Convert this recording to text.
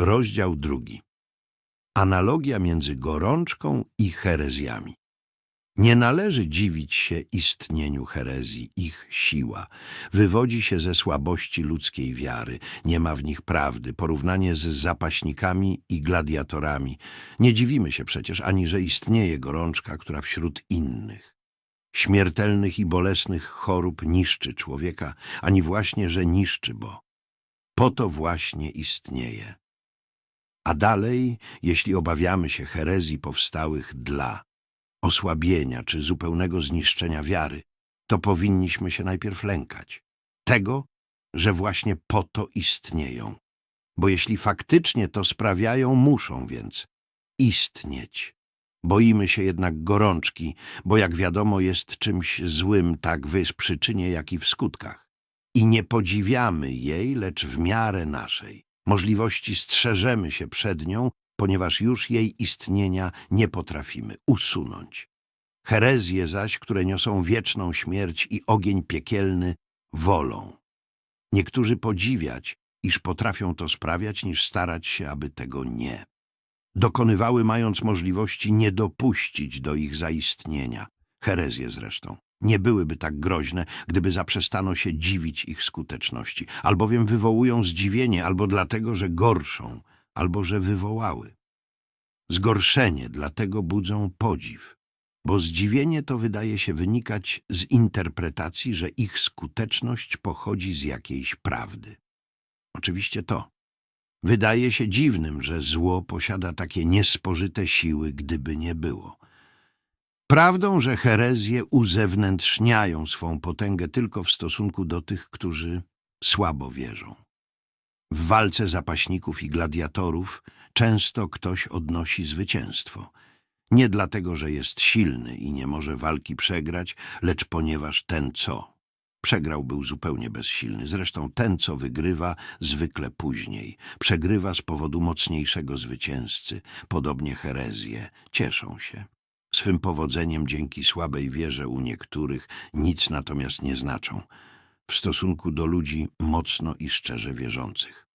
Rozdział drugi. Analogia między gorączką i herezjami. Nie należy dziwić się istnieniu herezji, ich siła. Wywodzi się ze słabości ludzkiej wiary, nie ma w nich prawdy, porównanie z zapaśnikami i gladiatorami. Nie dziwimy się przecież ani, że istnieje gorączka, która wśród innych, śmiertelnych i bolesnych chorób niszczy człowieka, ani właśnie, że niszczy, bo po to właśnie istnieje. A dalej, jeśli obawiamy się herezji powstałych dla osłabienia czy zupełnego zniszczenia wiary, to powinniśmy się najpierw lękać tego, że właśnie po to istnieją. Bo jeśli faktycznie to sprawiają, muszą więc istnieć. Boimy się jednak gorączki, bo jak wiadomo jest czymś złym tak w przyczynie, jak i w skutkach. I nie podziwiamy jej, lecz w miarę naszej możliwości strzeżemy się przed nią, ponieważ już jej istnienia nie potrafimy usunąć. Herezje zaś, które niosą wieczną śmierć i ogień piekielny, wolą. Niektórzy podziwiać, iż potrafią to sprawiać, niż starać się, aby tego nie. Dokonywały, mając możliwości nie dopuścić do ich zaistnienia. Herezje zresztą nie byłyby tak groźne, gdyby zaprzestano się dziwić ich skuteczności, albowiem wywołują zdziwienie albo dlatego, że gorszą, albo że wywołały. Zgorszenie dlatego budzą podziw, bo zdziwienie to wydaje się wynikać z interpretacji, że ich skuteczność pochodzi z jakiejś prawdy. Oczywiście to. Wydaje się dziwnym, że zło posiada takie niespożyte siły, gdyby nie było. Prawdą, że herezje uzewnętrzniają swą potęgę tylko w stosunku do tych, którzy słabo wierzą. W walce zapaśników i gladiatorów często ktoś odnosi zwycięstwo. Nie dlatego, że jest silny i nie może walki przegrać, lecz ponieważ ten, co przegrał, był zupełnie bezsilny. Zresztą ten, co wygrywa, zwykle później. Przegrywa z powodu mocniejszego zwycięzcy. Podobnie herezje cieszą się. Swym powodzeniem dzięki słabej wierze u niektórych nic natomiast nie znaczą w stosunku do ludzi mocno i szczerze wierzących.